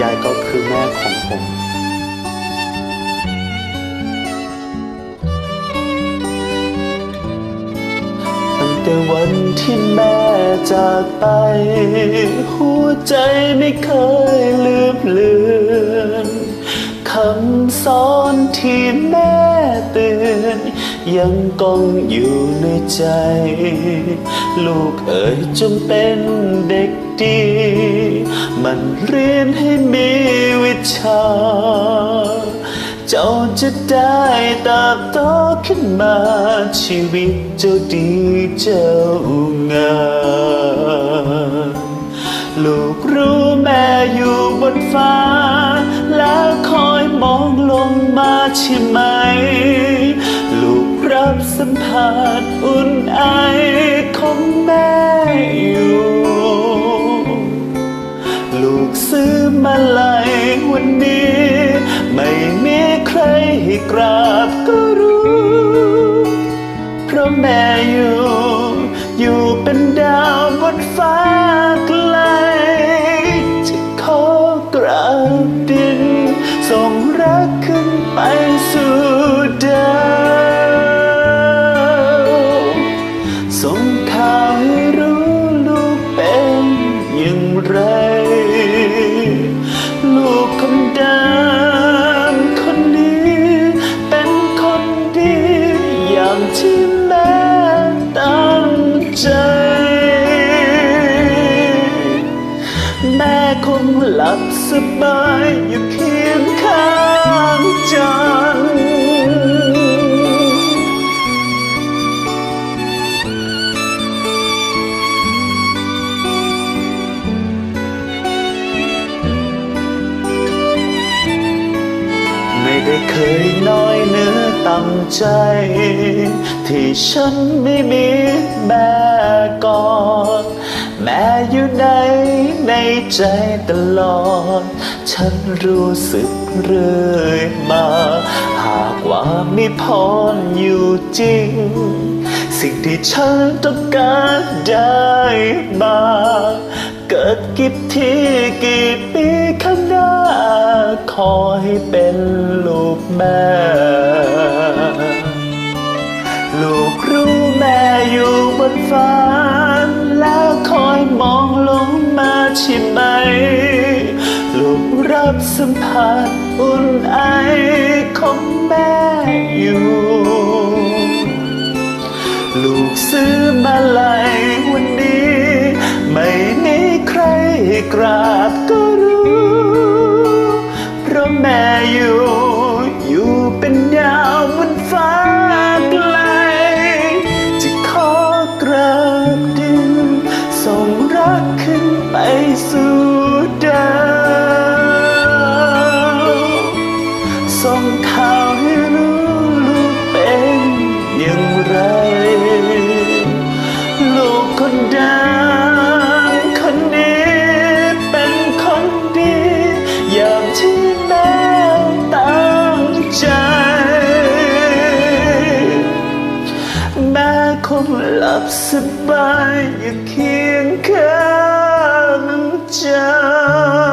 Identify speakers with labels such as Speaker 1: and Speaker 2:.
Speaker 1: ยายก็คือแม่ของผมตั้งแต่วันที่แม่จากไป หัวใจไม่เคยลืม ยังกองอยู่ในใจ ลูกเอ๋ยจงเป็นเด็กดี มันเรียนให้มีวิชา เจ้าจะได้ติบโตขึ้นมา ชีวิตเจ้าดีเจ้างามลูกรู้แม่อยู่บนฟ้า แล้วคอยมองลงมาใช่ไหม สัมผัสอุ่นไอของแม่อยู่ ลูกซื้อมาลายวันนี้ ไม่มีใครให้กราบก็รู้ เพราะแม่อยู่ หลับสบายอยู่เคียงข้างจันทร์ไม่ได้เคยน้อยเนื้อต่ำใจ ที่ฉันไม่มีแม่ก่ ใจตลอด ฉันรู้สึกเรื่อยมา หากว่ามีพรอยู่จริง สิ่งที่ฉันต้องการได้มาเกิดกี่ที่กี่ปีข้างหน้า ขอให้เป็นลูกแม่ ลูกรู้แม่อยู่บนฟ้า แล้วคอยมองลงมาใช่ไหมลูกรับสัมผัสอุ่นไอของแม่อยู่ ลูกซื้อมาลัยวันนี้ ไม่มีใครกราบก็รู้ คนดังคนนี้เป็นคนดีอย่างที่แม่ตั้งใจ แม่คงหลับสบายอยู่เคียงข้างจันทร์